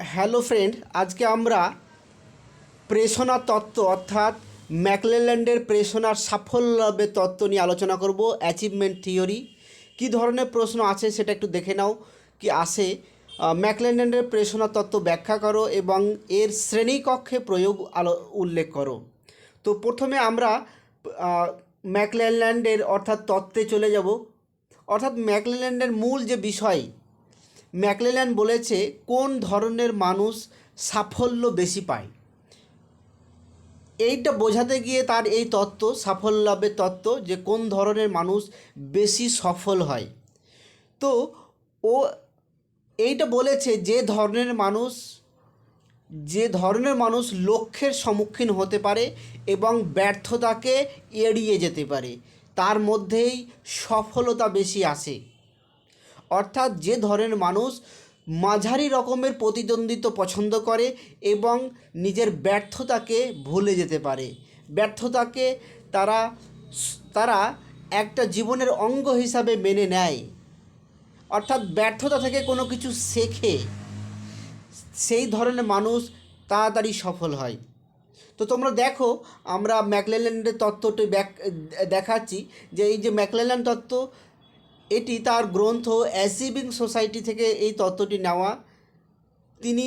Hello friend, আজকে আমরা প্রেষণা তত্ত্ব অর্থাৎ ম্যাকলেল্যান্ডের প্রেষণার সাফল্যের তত্ত্ব নিয়ে আলোচনা করব অ্যাচিভমেন্ট থিওরি কী ধরনের প্রশ্ন আছে সেটা একটু দেখে নাও, কি আসে ম্যাকলেল্যান্ডের প্রেষণা তত্ত্ব ব্যাখ্যা করো এবং এর শ্রেণীকক্ষে প্রয়োগ আলো, উল্লেখ করো। তো প্রথমে আমরা ম্যাকলেল্যান্ডের অর্থাৎ তত্ত্বে চলে যাব। অর্থাৎ ম্যাকলেল্যান্ডের মূল যে বিষয় ম্যাকলেল্যান্ড বলেছে, কোন ধরনের মানুষ সাফল্য বেশি পায়? এইটা বোঝাতে গিয়ে তার এই তত্ত্ব সাফল্য লাভের তত্ত্ব, যে কোন ধরনের মানুষ বেশি সফল হয়। তো ও এইটা বলেছে, যে ধরনের মানুষ, যে ধরনের মানুষ লক্ষ্যের সম্মুখীন হতে পারে এবং ব্যর্থতাকে এড়িয়ে যেতে পারে, তার মধ্যেই সফলতা বেশি আসে। অর্থাৎ যে ধরনের মানুষ মাঝারি রকমের প্রতিদ্বন্দ্বিত্ব পছন্দ করে এবং নিজের ব্যর্থতাকে ভুলে যেতে পারে। ব্যর্থতাকে তারা তারা একটা জীবনের অঙ্গ হিসাবে মেনে নেয়। অর্থাৎ ব্যর্থতা থেকে কোনো কিছু শেখে। সেই ধরনের মানুষ তাড়াতাড়ি সফল হয়। তো তোমরা দেখো, আমরা ম্যাকলেল্যান্ডের তত্ত্বটি ব্যাক, দেখাচ্ছি যে এই যে ম্যাকলেল্যান্ড তত্ত্ব এটি তার গ্রন্থ অ্যাসিভিং সোসাইটি থেকে এই তত্ত্বটি নেওয়া। তিনি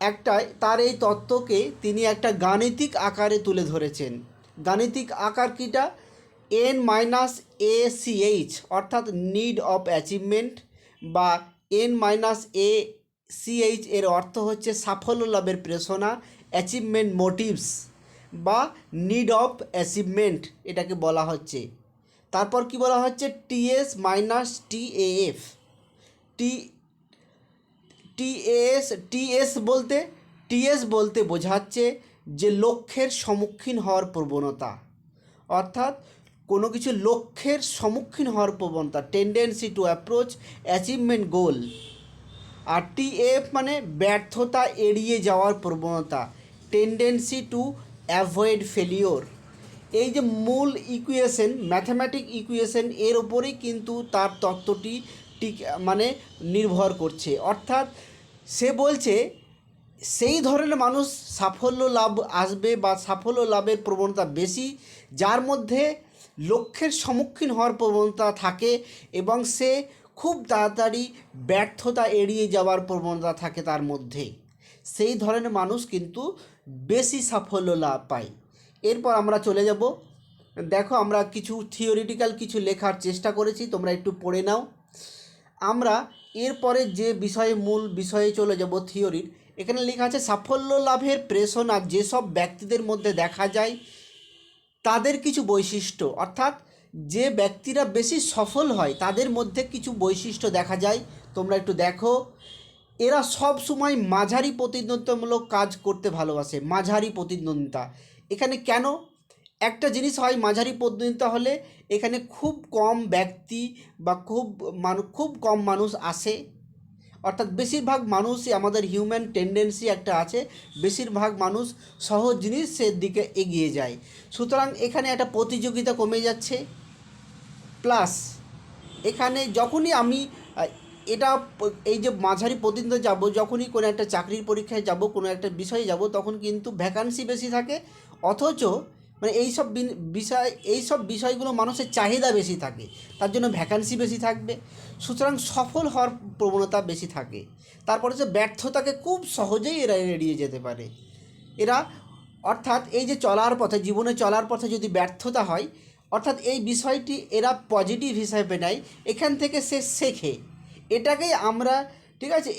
একটা, তার এই তত্ত্বকে তিনি একটা গাণিতিক আকারে তুলে ধরেছেন। গাণিতিক আকার কিটা? এন মাইনাস এ সিএইচ অর্থাৎ নিড অফ অ্যাচিভমেন্ট, বা এন মাইনাস এ সিএইচ এর অর্থ হচ্ছে সাফল্য লাভের প্রেষণা অ্যাচিভমেন্ট মোটিভস, বা নিড অফ অ্যাচিভমেন্ট এটাকে বলা হচ্ছে। তারপর কি বলা হচ্ছে? TS minus TAF. T TS TS বলতে টিএস বলতে বোঝাচ্ছে যে লক্ষ্যের সম্মুখীন হওয়ার প্রবণতা। অর্থাৎ কোনো কিছু লক্ষ্যের সম্মুখীন হওয়ার প্রবণতা tendency to approach achievement goal R TF মানে ব্যর্থতা এড়িয়ে যাওয়ার প্রবণতা টেন্ডেন্সি টু অ্যাভয়েড ফেলিওর এই যে মূল ইকুয়েশন ম্যাথামেটিক ইকুয়েশন এর ওপরেই কিন্তু তার তত্ত্বটি টিক মানে নির্ভর করছে। অর্থাৎ সে বলছে, সেই ধরনের মানুষ সাফল্য লাভ আসবে বা সাফল্য লাভের প্রবণতা বেশি, যার মধ্যে লক্ষ্যের সম্মুখীন হওয়ার প্রবণতা থাকে এবং সে খুব তাড়াতাড়ি ব্যর্থতা এড়িয়ে যাওয়ার প্রবণতা থাকে তার মধ্যে। সেই ধরনের মানুষ কিন্তু বেশি সাফল্য লাভ পায়। এরপর আমরা চলে যাব। দেখো আমরা কিছু থিওরিটিক্যাল কিছু লেখার চেষ্টা করেছি, তোমরা একটু পড়ে নাও। আমরা এরপরে যে বিষয়ে মূল বিষয়ে চলে যাব থিওরির এখানে লেখা আছে, সাফল্য লাভের প্রেষণা যেসব ব্যক্তিদের মধ্যে দেখা যায়, তাদের কিছু বৈশিষ্ট্য। অর্থাৎ যে ব্যক্তিরা বেশি সফল হয়, তাদের মধ্যে কিছু বৈশিষ্ট্য দেখা যায়। তোমরা একটু দেখো, এরা সব সময় মাঝারি প্রতিদ্বন্দ্বিতামূলক কাজ করতে ভালোবাসে, মাঝারি প্রতিদ্বন্দ্বিতা। এখানে কেন? একটা জিনিস হয় মাঝারি প্রতিদ্বন্দ্বিতা হলে এখানে খুব কম ব্যক্তি বা খুব মানুষ খুব কম মানুষ আসে। অর্থাৎ বেশিরভাগ মানুষই আমাদের হিউম্যান টেন্ডেন্সি একটা আছে, বেশিরভাগ মানুষ সহজ জিনিসের দিকে এগিয়ে যায়। সুতরাং এখানে একটা প্রতিযোগিতা কমে যাচ্ছে। প্লাস এখানে যখনই আমি, এটা এই যে মাঝারি প্রতিদ্বন্দ্ব যাব, যখনই কোনো একটা চাকরির পরীক্ষায় যাব, কোনো একটা বিষয়ে যাব, তখন কিন্তু ভ্যাকান্সি বেশি থাকে অথচ মানে এই সব বিষয় এই সব বিষয়গুলো মানুষের চাহিদা বেশি থাকে, তার জন্য ভ্যাকান্সি বেশি থাকবে, সুতরাং সফল হওয়ার প্রবণতা বেশি থাকে, তারপরে যে ব্যর্থতাকে খুব সহজেই এরা এড়িয়ে যেতে পারে, এরা অর্থাৎ এই যে চলার পথে, জীবনে চলার পথে যদি ব্যর্থতা হয়, অর্থাৎ এই বিষয়টি এরা পজিটিভ হিসাবে নেয়, এখান থেকে সে শেখে, এটাকেই আমরা ঠিক আছে?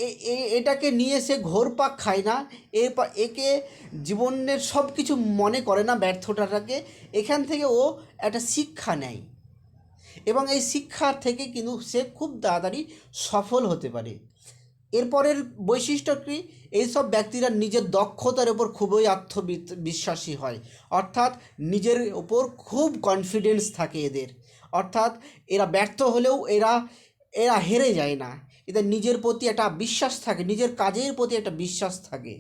এটাকে নিয়ে সে ঘোরপাক খায় না। এ একে জীবনের সব কিছু মনে করে না ব্যর্থতাটাকে। এখান থেকে ও একটা শিক্ষা নেয়। এবং এই শিক্ষার থেকে কিন্তু সে খুব তাড়াতাড়ি সফল হতে পারে। এরপরের বৈশিষ্ট্য কি? এইসব ব্যক্তিরা নিজের দক্ষতার ওপর খুবই আত্মবিশ্বাসী হয়। অর্থাৎ নিজের ওপর খুব কনফিডেন্স থাকে এদের। অর্থাৎ এরা ব্যর্থ হলেও এরা এরা হেরে যায় না। এদের নিজের প্রতি একটা বিশ্বাস থাকে, নিজের কাজের প্রতি একটা বিশ্বাস থাকে।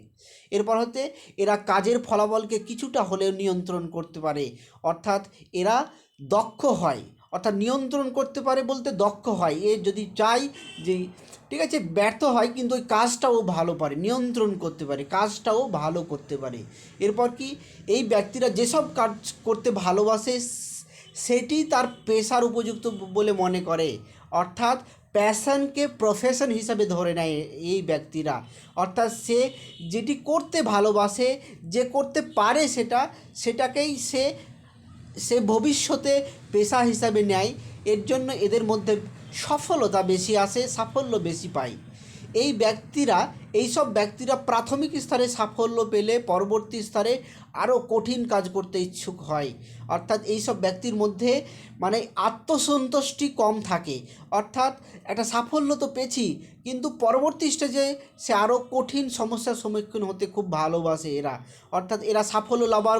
এরপর হতে এরা কাজের ফলাফলকে কিছুটা হলেও নিয়ন্ত্রণ করতে পারে। অর্থাৎ এরা দক্ষ হয়। অর্থাৎ নিয়ন্ত্রণ করতে পারে বলতে দক্ষ হয়। এ যদি চাই যে, ঠিক আছে, ব্যর্থ হয়, কিন্তু ওই কাজটাও ভালো পারে, নিয়ন্ত্রণ করতে পারে, কাজটাও ভালো করতে পারে। এরপর কি, এই ব্যক্তিরা যেসব কাজ করতে ভালোবাসে, সেটি তার পেশার উপযুক্ত বলে মনে করে। অর্থাৎ প্যাশনকে প্রফেশন হিসাবে ধরে নেয় এই ব্যক্তিরা। অর্থাৎ সে যেটি করতে ভালোবাসে, যে করতে পারে সেটা, সেটাকেই সে সে ভবিষ্যতে পেশা হিসাবে নেয়। এর জন্য এদের মধ্যে সফলতা বেশি আসে, সাফল্য বেশি পায়। এই ব্যক্তিরা এইসব ব্যক্তিরা প্রাথমিক স্তরে সাফল্য পেলে পরবর্তী স্তরে আরও কঠিন কাজ করতে ইচ্ছুক হয়। অর্থাৎ এইসব ব্যক্তির মধ্যে মানে আত্মসন্তুষ্টি কম থাকে। অর্থাৎ একটা সাফল্য তো পেয়েছি, কিন্তু পরবর্তী স্টেজে সে আরও কঠিন সমস্যার সম্মুখীন হতে খুব ভালোবাসে এরা। অর্থাৎ এরা সাফল্য লাভার,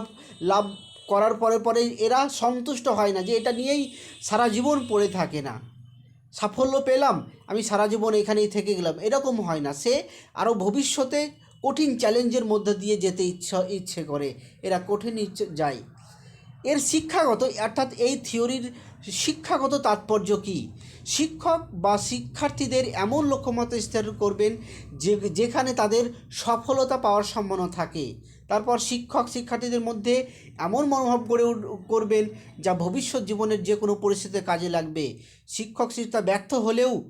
লাভ করার পরে পরে এরা সন্তুষ্ট হয় না যে এটা নিয়েই সারা জীবন পড়ে থাকে না। সাফল্য পেলাম, আমি সারা জীবন এখানেই থেকে গেলাম। এরকম হয় না। সে আরও ভবিষ্যতে কঠিন চ্যালেঞ্জের মধ্যে দিয়ে যেতে ইচ্ছা, ইচ্ছে করে। এরা কঠিন ইচ্ছে, যায়। এর শিক্ষাগত, অর্থাৎ এই থিওরির শিক্ষাগত তাৎপর্য কি? শিক্ষক বা শিক্ষার্থীদের এমন লক্ষ্যমাত্রা স্থির করবেন যে, যেখানে তাদের সফলতা পাওয়ার সম্ভাবনা থাকে। তারপর শিক্ষক শিক্ষার্থীদের মধ্যে এমন মনোভাব গড়ে করবেন যা ভবিষ্যৎ জীবনের যে কোনো পরিস্থিতিতে কাজে লাগবে। শিক্ষক শিক্ষা ব্যর্থ হলেও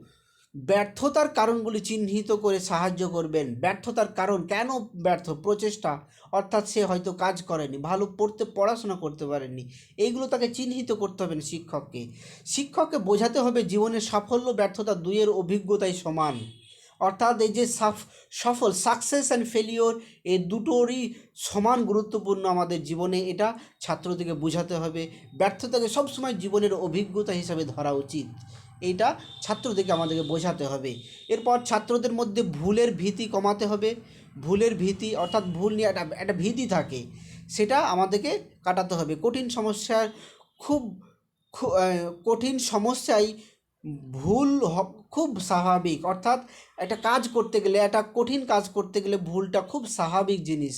ব্যর্থতার কারণগুলি চিহ্নিত করে সাহায্য করবেন। ব্যর্থতার কারণ কেন ব্যর্থ? প্রচেষ্টা। অর্থাৎ সে হয়তো কাজ করেনি, ভালো পড়তে, পড়াশোনা করতে পারেনি এইগুলো তাকে চিহ্নিত করতে হবে শিক্ষককে। শিক্ষককে বোঝাতে হবে জীবনের সাফল্য, ব্যর্থতা দুইয়ের অভিজ্ঞতাই সমান। অর্থাৎ এই যে সাফ- সফল সাকসেস অ্যান্ড ফেলিওর এই দুটোরই সমান গুরুত্বপূর্ণ আমাদের জীবনে। এটা ছাত্রদেরকে বোঝাতে হবে। ব্যর্থতাকে সবসময় জীবনের অভিজ্ঞতা হিসাবে ধরা উচিত। এইটা ছাত্রদেরকে আমাদেরকে বোঝাতে হবে। এরপর ছাত্রদের মধ্যে ভুলের ভীতি কমাতে হবে। ভুলের ভীতি অর্থাৎ ভুল নিয়ে একটা একটা ভীতি থাকে, সেটা আমাদেরকে কাটাতে হবে। কঠিন সমস্যার খুব কঠিন সমস্যায় ভুল খুব স্বাভাবিক। অর্থাৎ একটা কাজ করতে গেলে, একটা কঠিন কাজ করতে গেলে ভুলটা খুব স্বাভাবিক জিনিস।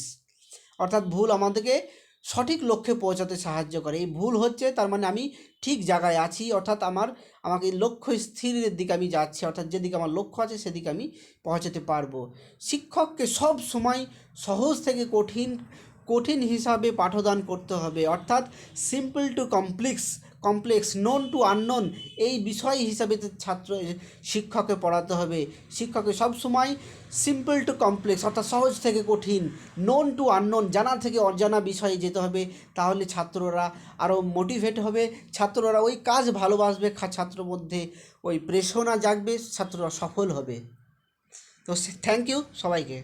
অর্থাৎ ভুল আমাদেরকে সঠিক লক্ষ্যে পৌঁছাতে সাহায্য করে। এই ভুল হচ্ছে, তার মানে আমি ঠিক জায়গায় আছি, অর্থাৎ আমার, আমাকে লক্ষ্য স্থিরের দিকে আমি যাচ্ছি, অর্থাৎ যেদিকে আমার লক্ষ্য আছে সেদিকে আমি পৌঁছাতে পারব। শিক্ষককে সব সময় সহজ থেকে কঠিন কঠিন হিসাবে পাঠদান করতে হবে, অর্থাৎ simple to complex complex known to unknown এই বিষয় হিসাবে ছাত্র, শিক্ষককে পড়াতে হবে। শিক্ষককে সবসময় সিম্পল টু কমপ্লেক্স অর্থাৎ সহজ থেকে কঠিন নোন টু আননোন জানা থেকে অজানা বিষয়ে যেতে হবে। তাহলে ছাত্ররা আরও মোটিভেট হবে। ছাত্ররা ওই কাজ ভালোবাসবে ছাত্র মধ্যে ওই প্রেরণা জাগবে, ছাত্ররা সফল হবে। তো থ্যাংক ইউ সবাইকে।